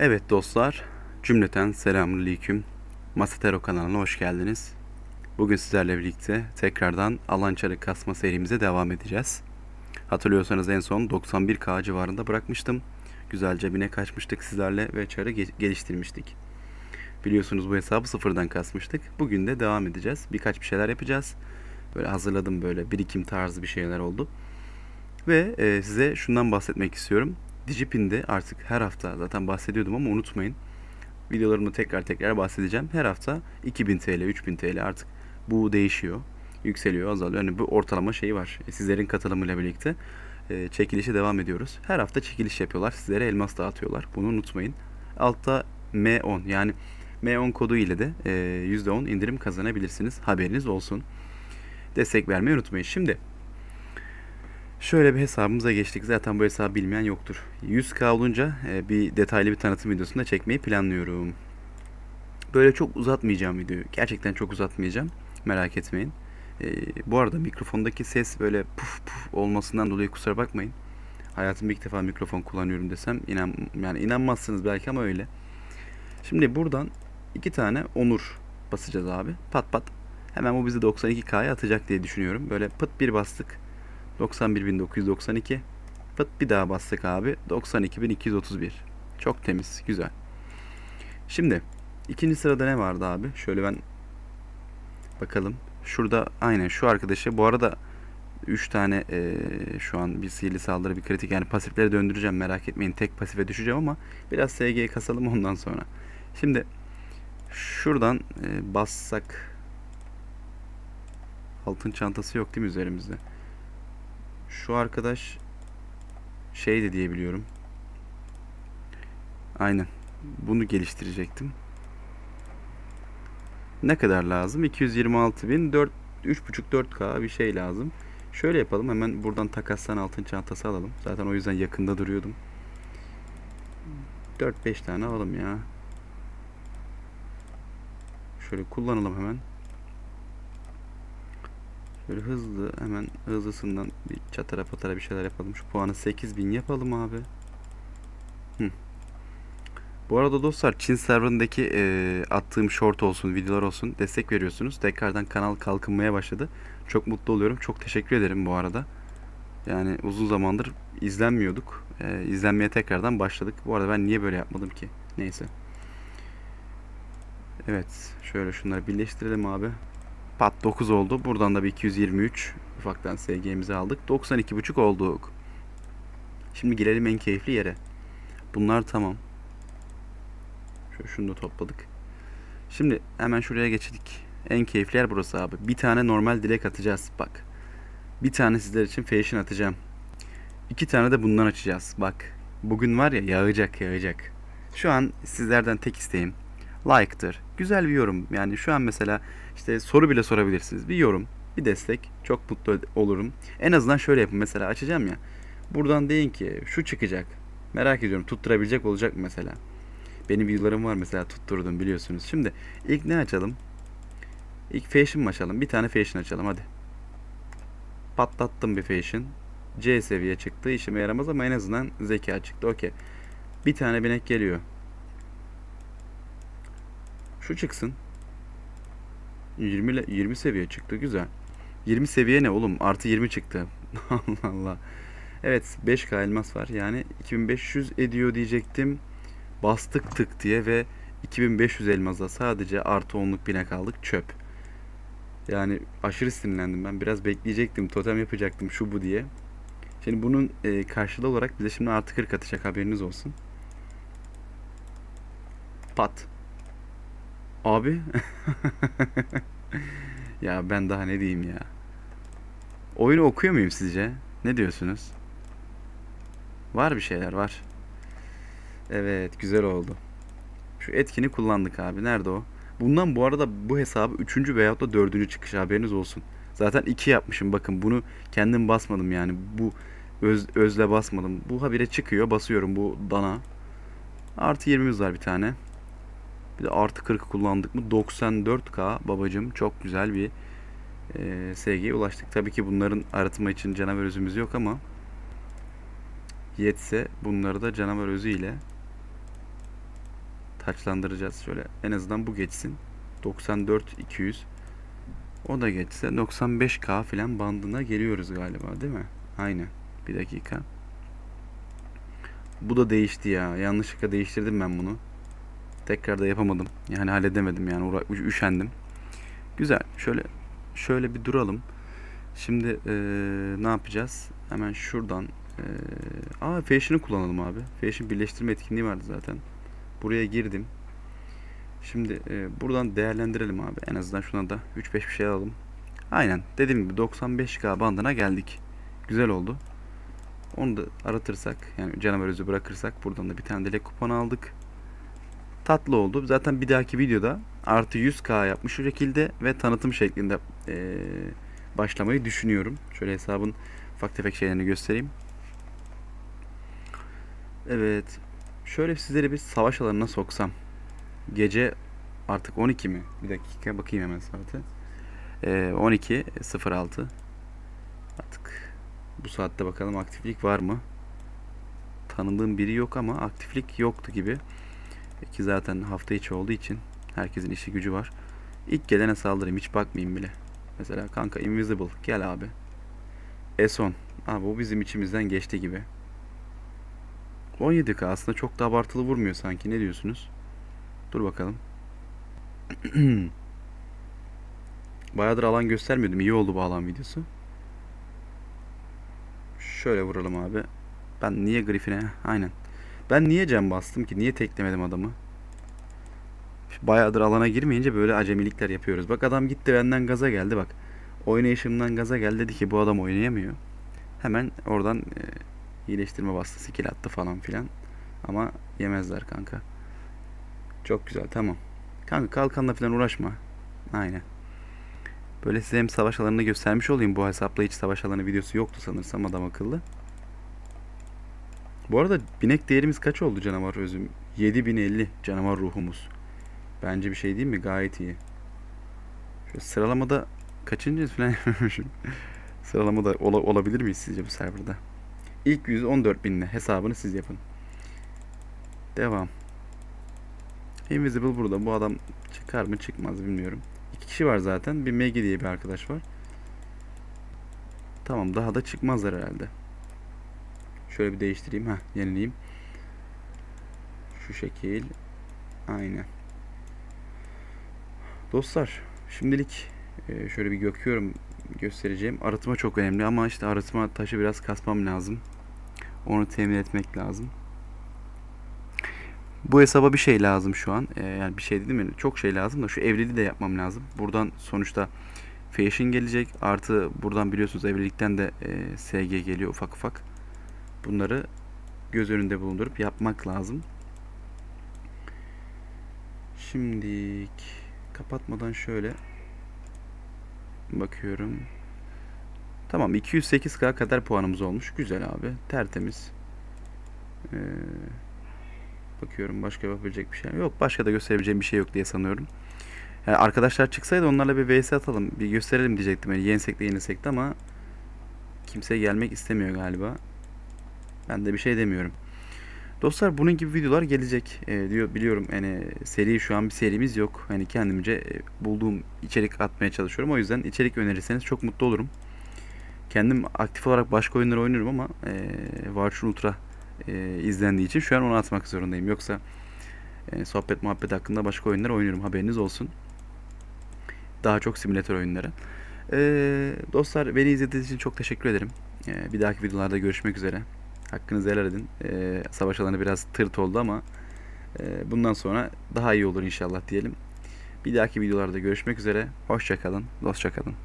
Evet dostlar, cümleten selamünaleyküm. Masatero kanalına hoş geldiniz. Bugün sizlerle birlikte tekrardan alan çarı kasma serimize devam edeceğiz. Hatırlıyorsanız en son 91K civarında bırakmıştım. Güzelce bine kaçmıştık sizlerle ve çarı ge- geliştirmiştik. Biliyorsunuz bu hesabı sıfırdan kasmıştık. Bugün de devam edeceğiz. Birkaç bir şeyler yapacağız. Böyle hazırladım böyle birikim tarzı bir şeyler oldu. Ve e, size şundan bahsetmek istiyorum. Digipin'de artık her hafta zaten bahsediyordum ama unutmayın. Videolarımda tekrar tekrar bahsedeceğim. Her hafta 2000 TL, 3000 TL artık bu değişiyor. Yükseliyor, azalıyor. Yani bu ortalama şeyi var. E, Sizlerin katılımıyla birlikte e, çekilişe devam ediyoruz. Her hafta çekiliş yapıyorlar. Sizlere elmas dağıtıyorlar. Bunu unutmayın. Altta M10 yani M10 kodu ile de e, %10 indirim kazanabilirsiniz. Haberiniz olsun. Destek vermeyi unutmayın. Şimdi Şöyle bir hesabımıza geçtik. Zaten bu hesabı bilmeyen yoktur. 100k olunca e, bir detaylı bir tanıtım videosunda çekmeyi planlıyorum. Böyle çok uzatmayacağım videoyu. Gerçekten çok uzatmayacağım. Merak etmeyin. E, bu arada mikrofondaki ses böyle puf puf olmasından dolayı kusura bakmayın. Hayatımda ilk defa mikrofon kullanıyorum desem inan yani inanmazsınız belki ama öyle. Şimdi buradan iki tane onur basacağız abi. Pat pat. Hemen bu bizi 92k'ya atacak diye düşünüyorum. Böyle pıt bir bastık. 91.992 Fıt bir daha bastık abi. 92.231 Çok temiz. Güzel. Şimdi ikinci sırada ne vardı abi? Şöyle ben bakalım. Şurada aynen şu arkadaşı. Bu arada 3 tane eee, şu an bir sihirli saldırı bir kritik yani pasifleri döndüreceğim merak etmeyin. Tek pasife düşeceğim ama biraz SG kasalım ondan sonra. Şimdi şuradan eee, bassak altın çantası yok değil mi üzerimizde? Şu arkadaş şeydi diye biliyorum. Aynen. Bunu geliştirecektim. Ne kadar lazım? 226 bin 4 3.5-4K bir şey lazım. Şöyle yapalım. Hemen buradan takastan altın çantası alalım. Zaten o yüzden yakında duruyordum. 4-5 tane alalım ya. Şöyle kullanalım hemen. Böyle hızlı hemen hızlısından bir çatara patara bir şeyler yapalım. Şu puanı 8000 yapalım abi. Hı. Bu arada dostlar Çin serverındaki e, attığım short olsun, videolar olsun destek veriyorsunuz. Tekrardan kanal kalkınmaya başladı. Çok mutlu oluyorum. Çok teşekkür ederim bu arada. Yani uzun zamandır izlenmiyorduk. E, izlenmeye tekrardan başladık. Bu arada ben niye böyle yapmadım ki? Neyse. Evet. Şöyle şunları birleştirelim abi. Pat 9 oldu. Buradan da bir 223 ufaktan SG'mizi aldık. 92.5 olduk. Şimdi girelim en keyifli yere. Bunlar tamam. Şöyle şunu da topladık. Şimdi hemen şuraya geçtik. En keyifli yer burası abi. Bir tane normal dilek atacağız. Bak. Bir tane sizler için fashion atacağım. İki tane de bundan açacağız. Bak. Bugün var ya yağacak yağacak. Şu an sizlerden tek isteğim like'tır. Güzel bir yorum. Yani şu an mesela işte soru bile sorabilirsiniz. Bir yorum, bir destek. Çok mutlu olurum. En azından şöyle yapın. Mesela açacağım ya. Buradan deyin ki şu çıkacak. Merak ediyorum tutturabilecek olacak mı mesela. Benim videolarım var mesela tutturdum biliyorsunuz. Şimdi ilk ne açalım? İlk fashion mı açalım? Bir tane fashion açalım hadi. Patlattım bir fashion. C seviye çıktı. İşime yaramaz ama en azından zeka çıktı. Okey. Bir tane binek geliyor. Şu çıksın. 20 ile 20 seviye çıktı güzel. 20 seviye ne oğlum? Artı 20 çıktı. Allah Allah. Evet 5K elmas var. Yani 2500 ediyor diyecektim. Bastık tık diye ve 2500 elmasa sadece artı 10'luk bine kaldık çöp. Yani aşırı sinirlendim ben. Biraz bekleyecektim. Totem yapacaktım şu bu diye. Şimdi bunun e, karşılığı olarak bize şimdi artı 40 atacak haberiniz olsun. Pat. Abi. ya ben daha ne diyeyim ya. Oyunu okuyor muyum sizce? Ne diyorsunuz? Var bir şeyler var. Evet güzel oldu. Şu etkini kullandık abi. Nerede o? Bundan bu arada bu hesabı 3. veyahut da 4. çıkış haberiniz olsun. Zaten 2 yapmışım bakın bunu kendim basmadım yani. Bu öz, özle basmadım. Bu habire çıkıyor basıyorum bu dana. Artı 20'miz var bir tane. Bir de artı 40 kullandık mı 94k babacım çok güzel bir e, SG'ye ulaştık. Tabii ki bunların arıtma için canavar özümüz yok ama yetse bunları da canavar özü ile taçlandıracağız. Şöyle en azından bu geçsin. 94 200. O da geçse 95k falan bandına geliyoruz galiba değil mi? Aynen. Bir dakika. Bu da değişti ya. Yanlışlıkla değiştirdim ben bunu. Tekrar da yapamadım. Yani halledemedim yani uğra- üş- üşendim. Güzel. Şöyle şöyle bir duralım. Şimdi eee, ne yapacağız? Hemen şuradan eee aa Fashion'ı kullanalım abi. Fashion birleştirme etkinliği vardı zaten. Buraya girdim. Şimdi eee, buradan değerlendirelim abi. En azından şuna da 3-5 bir şey alalım. Aynen. Dediğim gibi 95k bandına geldik. Güzel oldu. Onu da aratırsak yani canavar özü bırakırsak buradan da bir tane dilek kuponu aldık. Tatlı oldu. Zaten bir dahaki videoda artı 100k yapmış şu şekilde ve tanıtım şeklinde eee, başlamayı düşünüyorum. Şöyle hesabın ufak tefek şeylerini göstereyim. Evet. Şöyle sizleri bir savaş alanına soksam. Gece artık 12 mi? Bir dakika bakayım hemen saate. Ee, 12.06 Artık bu saatte bakalım aktiflik var mı? Tanıdığım biri yok ama aktiflik yoktu gibi. Ki zaten hafta içi olduğu için herkesin işi gücü var. İlk gelene saldırayım hiç bakmayayım bile. Mesela kanka Invisible gel abi. Eson. Abi o bizim içimizden geçti gibi. 17k aslında çok da abartılı vurmuyor sanki ne diyorsunuz? Dur bakalım. Bayağıdır alan göstermiyordum. İyi oldu bu alan videosu. Şöyle vuralım abi. Ben niye Griffin'e? Aynen. Ben niye cam bastım ki? Niye teklemedim adamı? Bayağıdır alana girmeyince böyle acemilikler yapıyoruz. Bak adam gitti benden gaza geldi bak. Oynayışımdan gaza geldi dedi ki bu adam oynayamıyor. Hemen oradan e, iyileştirme bastı, skill attı falan filan. Ama yemezler kanka. Çok güzel tamam. Kanka kalkanla falan uğraşma. Aynen. Böyle size hem savaş alanını göstermiş olayım. Bu hesapla hiç savaş alanı videosu yoktu sanırsam adam akıllı. Bu arada binek değerimiz kaç oldu canavar özüm? 7050 canavar ruhumuz. Bence bir şey değil mi? Gayet iyi. Şöyle sıralamada kaçıncıyız falan yapmışım. Sıralamada ola- olabilir miyiz sizce bu serverda? İlk 114 binle hesabını siz yapın. Devam. Invisible burada. Bu adam çıkar mı çıkmaz bilmiyorum. İki kişi var zaten. Bir Maggie diye bir arkadaş var. Tamam daha da çıkmazlar herhalde. Şöyle bir değiştireyim. ha yenileyim. Şu şekil. Aynen. Dostlar şimdilik e, şöyle bir göküyorum göstereceğim. Arıtma çok önemli ama işte arıtma taşı biraz kasmam lazım. Onu temin etmek lazım. Bu hesaba bir şey lazım şu an. Ee, yani bir şey dedim mi? Çok şey lazım da şu evliliği de yapmam lazım. Buradan sonuçta fashion gelecek. Artı buradan biliyorsunuz evlilikten de e, SG geliyor ufak ufak. Bunları göz önünde bulundurup yapmak lazım. Şimdilik kapatmadan şöyle bakıyorum. Tamam 208k kadar puanımız olmuş. Güzel abi. Tertemiz. Ee, bakıyorum başka yapabilecek bir şey yok. Başka da gösterebileceğim bir şey yok diye sanıyorum. Yani arkadaşlar çıksaydı onlarla bir vs atalım. Bir gösterelim diyecektim. Yani yensek de yenilsek de ama kimse gelmek istemiyor galiba. Ben de bir şey demiyorum. Dostlar bunun gibi videolar gelecek Ee, diyor biliyorum yani seri şu an bir serimiz yok. Hani kendimce e, bulduğum içerik atmaya çalışıyorum. O yüzden içerik önerirseniz çok mutlu olurum. Kendim aktif olarak başka oyunlar oynuyorum ama e, Virtual Ultra e, izlendiği için şu an onu atmak zorundayım. Yoksa e, sohbet muhabbet hakkında başka oyunlar oynuyorum haberiniz olsun. Daha çok simülatör oyunları. E, dostlar beni izlediğiniz için çok teşekkür ederim. E, bir dahaki videolarda görüşmek üzere. Hakkınızı helal edin. E, savaş alanı biraz tırt oldu ama e, bundan sonra daha iyi olur inşallah diyelim. Bir dahaki videolarda görüşmek üzere. Hoşçakalın, dostça kalın.